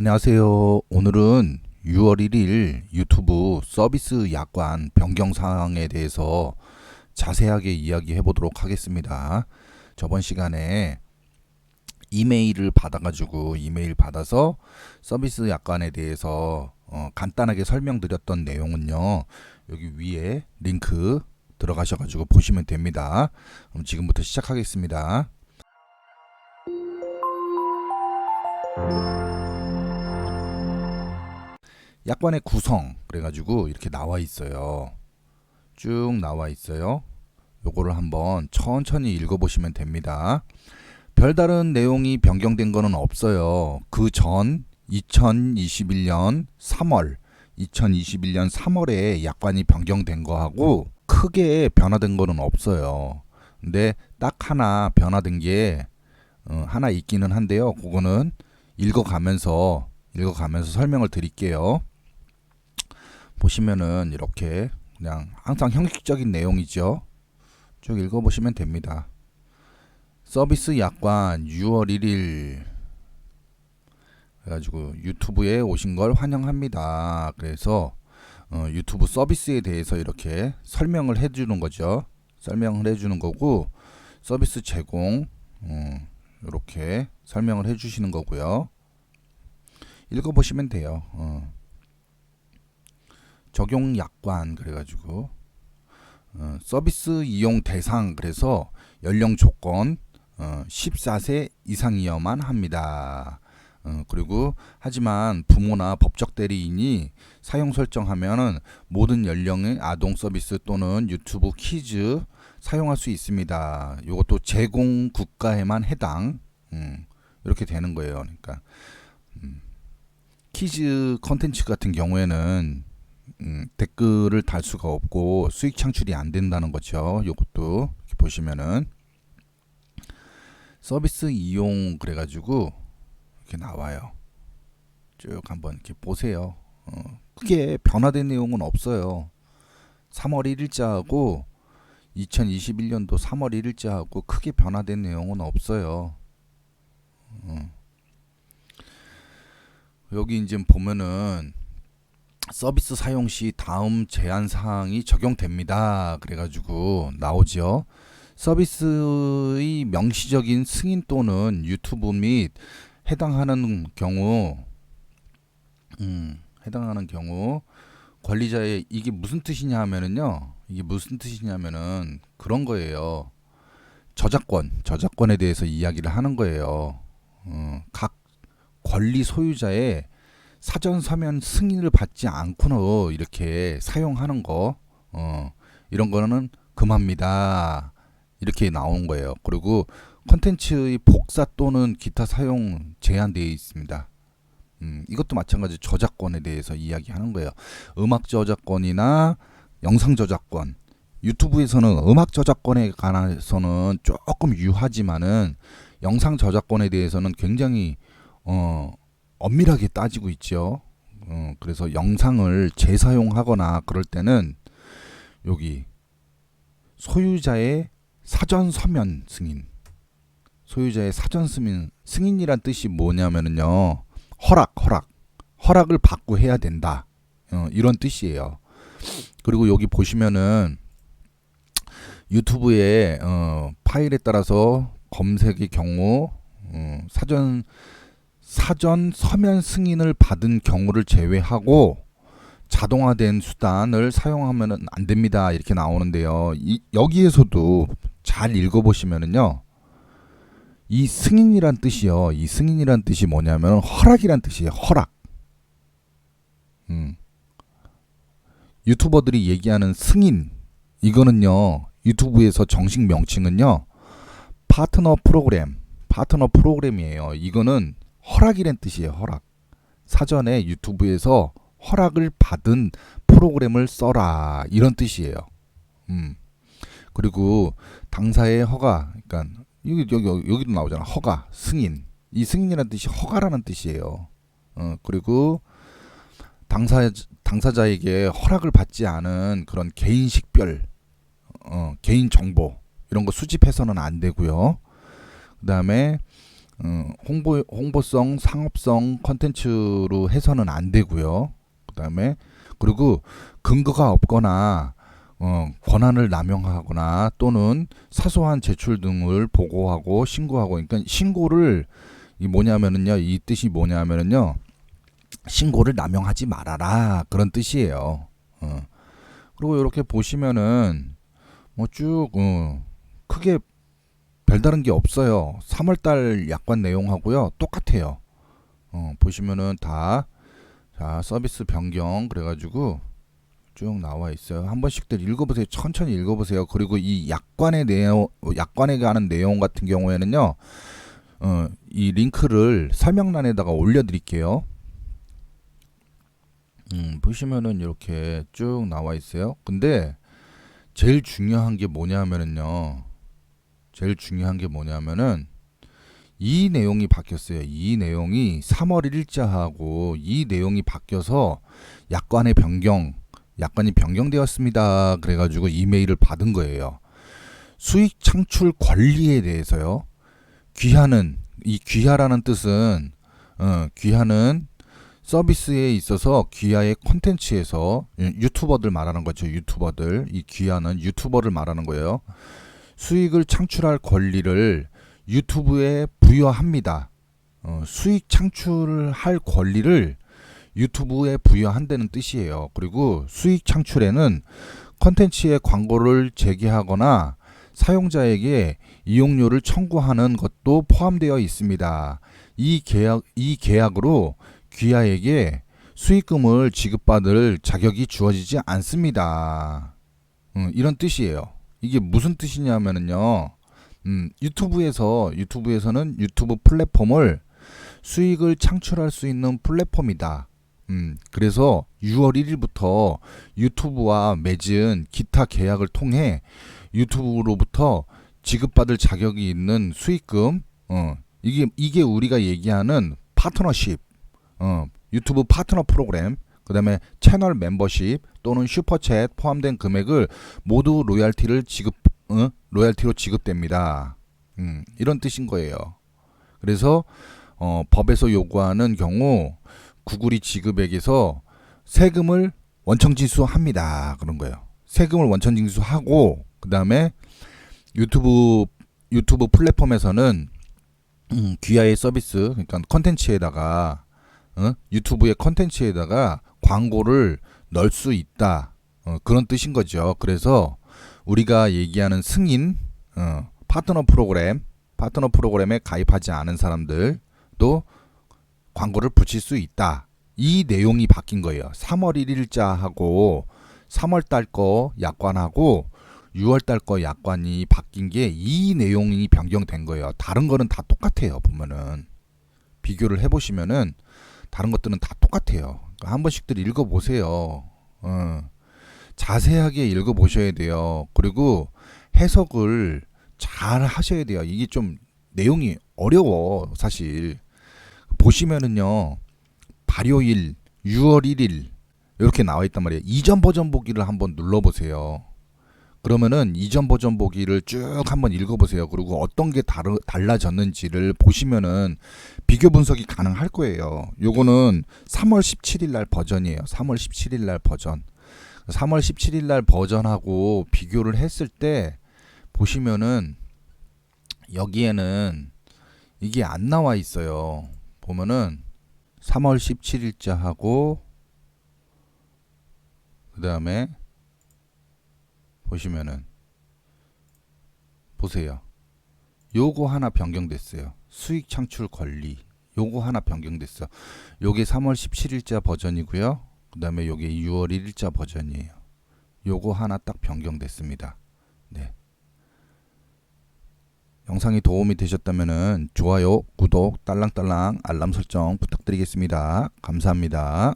안녕하세요. 오늘은 6월 1일 유튜브 서비스 약관 변경 사항에 대해서 자세하게 이야기해 보도록 하겠습니다. 저번 시간에 이메일을 받아가지고 이메일 받아서 서비스 약관에 대해서 어, 간단하게 설명드렸던 내용은요. 여기 위에 링크 들어가셔가지고 보시면 됩니다. 그럼 지금부터 시작하겠습니다. 약관의 구성 그래가지고 이렇게 나와 있어요. 쭉 나와 있어요. 요거를 한번 천천히 읽어보시면 됩니다. 별다른 내용이 변경된 거는 없어요. 그 전 2021년 3월 2021년 3월에 약관이 변경된 거하고 크게 변화된 거는 없어요. 근데 딱 하나 변화된 게 어, 하나 있기는 한데요. 그거는 읽어가면서 읽어가면서 설명을 드릴게요. 보시면은 이렇게 그냥 항상 형식적인 내용이죠. 쭉 읽어보시면 됩니다. 서비스 약관 6월 1일 그래가지고 유튜브에 오신 걸 환영합니다. 그래서 어, 유튜브 서비스에 대해서 이렇게 설명을 해주는 거죠. 설명을 해주는 거고 서비스 제공 어, 이렇게 설명을 해주시는 거고요. 읽어보시면 돼요. 어. 적용 약관 그래가지고 어, 서비스 이용 대상 그래서 연령 조건 어, 14세 이상이어만 합니다. 어, 그리고 하지만 부모나 법적 대리인이 사용 설정하면은 모든 연령의 아동 서비스 또는 유튜브 키즈 사용할 수 있습니다. 이것도 제공 국가에만 해당 음, 이렇게 되는 거예요. 그러니까 음, 키즈 컨텐츠 같은 경우에는 음, 댓글을 달 수가 없고 수익 창출이 안 된다는 거죠. 이것도 이렇게 보시면은 서비스 이용 그래가지고 이렇게 나와요. 쭉 한번 이렇게 보세요. 어, 크게 변화된 내용은 없어요. 3월 1일자하고 2021년도 3월 1일자하고 크게 변화된 내용은 없어요. 어. 여기 이제 보면은 서비스 사용 시 다음 제한 사항이 적용됩니다. 그래가지고 나오죠. 서비스의 명시적인 승인 또는 유튜브 및 해당하는 경우, 음, 해당하는 경우 관리자의 이게 무슨 뜻이냐 하면은요. 이게 무슨 뜻이냐면은 그런 거예요. 저작권, 저작권에 대해서 이야기를 하는 거예요. 어, 각 권리 소유자의 사전 서면 승인을 받지 않고는 이렇게 사용하는 거 어, 이런 거는 금합니다. 이렇게 나온 거예요. 그리고 컨텐츠의 복사 또는 기타 사용 제한되어 있습니다. 음, 이것도 마찬가지 저작권에 대해서 이야기하는 거예요. 음악 저작권이나 영상 저작권. 유튜브에서는 음악 저작권에 관해서는 조금 유하지만은 영상 저작권에 대해서는 굉장히 어 엄밀하게 따지고 있죠. 어, 그래서 영상을 재사용하거나 그럴 때는 여기 소유자의 사전 서면 승인. 소유자의 사전 승인 승인이란 뜻이 뭐냐면은요. 허락, 허락. 허락을 받고 해야 된다. 어, 이런 뜻이에요. 그리고 여기 보시면은 유튜브에 어, 파일에 따라서 검색의 경우 어, 사전 사전 서면 승인을 받은 경우를 제외하고 자동화된 수단을 사용하면 안 됩니다. 이렇게 나오는데요. 이, 여기에서도 잘 읽어보시면은요. 이 승인이란 뜻이요. 이 승인이란 뜻이 뭐냐면 허락이란 뜻이에요. 허락. 음. 유튜버들이 얘기하는 승인 이거는요. 유튜브에서 정식 명칭은요. 파트너 프로그램. 파트너 프로그램이에요. 이거는 허락이란 뜻이에요. 허락. 사전에 유튜브에서 허락을 받은 프로그램을 써라 이런 뜻이에요. 음. 그리고 당사의 허가, 그러니까 여기 여기 여기도 나오잖아. 허가, 승인. 이 승인이라는 뜻이 허가라는 뜻이에요. 어, 그리고 당사 당사자에게 허락을 받지 않은 그런 개인 식별, 어, 개인 정보 이런 거 수집해서는 안 되고요. 그다음에 어, 홍보 홍보성 상업성 컨텐츠로 해서는 안 되고요. 그다음에 그리고 근거가 없거나 어, 권한을 남용하거나 또는 사소한 제출 등을 보고하고 신고하고 그러니까 신고를 이 뭐냐면은요 이 뜻이 뭐냐면은요 신고를 남용하지 말아라 그런 뜻이에요. 어. 그리고 이렇게 보시면은 뭐쭉 어, 크게 별다른 게 없어요. 3월달 약관 내용하고요 똑같아요. 어, 보시면은 다 자, 서비스 변경 그래가지고 쭉 나와 있어요. 한 번씩들 읽어보세요. 천천히 읽어보세요. 그리고 이 약관의 내용, 약관에 관한 내용 같은 경우에는요, 어, 이 링크를 설명란에다가 올려드릴게요. 음, 보시면은 이렇게 쭉 나와 있어요. 근데 제일 중요한 게 뭐냐면은요, 제일 중요한 게 뭐냐면은 이 내용이 바뀌었어요. 이 내용이 3월 1일자하고 이 내용이 바뀌어서 약관의 변경, 약관이 변경되었습니다. 그래가지고 이메일을 받은 거예요. 수익 창출 권리에 대해서요. 귀하는 이 귀하라는 뜻은 어, 귀하는 서비스에 있어서 귀하의 콘텐츠에서 유튜버들 말하는 거죠. 유튜버들 이 귀하는 유튜버를 말하는 거예요. 수익을 창출할 권리를 유튜브에 부여합니다. 어, 수익 창출을 할 권리를 유튜브에 부여한다는 뜻이에요. 그리고 수익 창출에는 컨텐츠의 광고를 제기하거나 사용자에게 이용료를 청구하는 것도 포함되어 있습니다. 이 계약 이 계약으로 귀하에게 수익금을 지급받을 자격이 주어지지 않습니다. 음, 이런 뜻이에요. 이게 무슨 뜻이냐면은요. 음, 유튜브에서 유튜브에서는 유튜브 플랫폼을 수익을 창출할 수 있는 플랫폼이다. 음, 그래서 6월 1일부터 유튜브와 맺은 기타 계약을 통해 유튜브로부터 지급받을 자격이 있는 수익금, 어, 이게 이게 우리가 얘기하는 파트너십, 어, 유튜브 파트너 프로그램, 그 다음에 채널 멤버십 또는 슈퍼챗 포함된 금액을 모두 로얄티를 지급, 어, 로얄티로 지급됩니다. 음, 이런 뜻인 거예요. 그래서 어, 법에서 요구하는 경우 구글이 지급액에서 세금을 원천징수합니다. 그런 거예요. 세금을 원천징수하고 그 다음에 유튜브 유튜브 플랫폼에서는 음, 귀하의 서비스 그러니까 컨텐츠에다가 어? 유튜브의 컨텐츠에다가 광고를 넣을 수 있다 어, 그런 뜻인 거죠. 그래서 우리가 얘기하는 승인 어, 파트너 프로그램 파트너 프로그램에 가입하지 않은 사람들도 광고를 붙일 수 있다. 이 내용이 바뀐 거예요. 3월 1일자하고 3월 달 거 약관하고 6월 달 거 약관이 바뀐 게 이 내용이 변경된 거예요. 다른 거는 다 똑같아요. 보면은 비교를 해 보시면은 다른 것들은 다 똑같아요. 한 번씩들 읽어 보세요. 어. 자세하게 읽어 보셔야 돼요. 그리고 해석을 잘 하셔야 돼요. 이게 좀 내용이 어려워, 사실. 보시면은요 발효일 6월 1일 이렇게 나와 있단 말이에요. 이전 버전 보기를 한번 눌러 보세요. 그러면은 이전 버전 보기를 쭉 한번 읽어 보세요. 그리고 어떤 게 다르, 달라졌는지를 보시면은 비교 분석이 가능할 거예요. 요거는 3월 17일 날 버전이에요. 3월 17일 날 버전. 3월 17일 날 버전하고 비교를 했을 때 보시면은 여기에는 이게 안 나와 있어요. 보면은 3월 17일자하고 그 다음에 보시면은 보세요. 요거 하나 변경됐어요. 수익 창출 권리. 요거 하나 변경됐어. 요게 3월 17일자 버전이고요. 그 다음에 요게 6월 1일자 버전이에요. 요거 하나 딱 변경됐습니다. 네. 영상이 도움이 되셨다면 좋아요, 구독, 딸랑딸랑 알람 설정 부탁드리겠습니다. 감사합니다.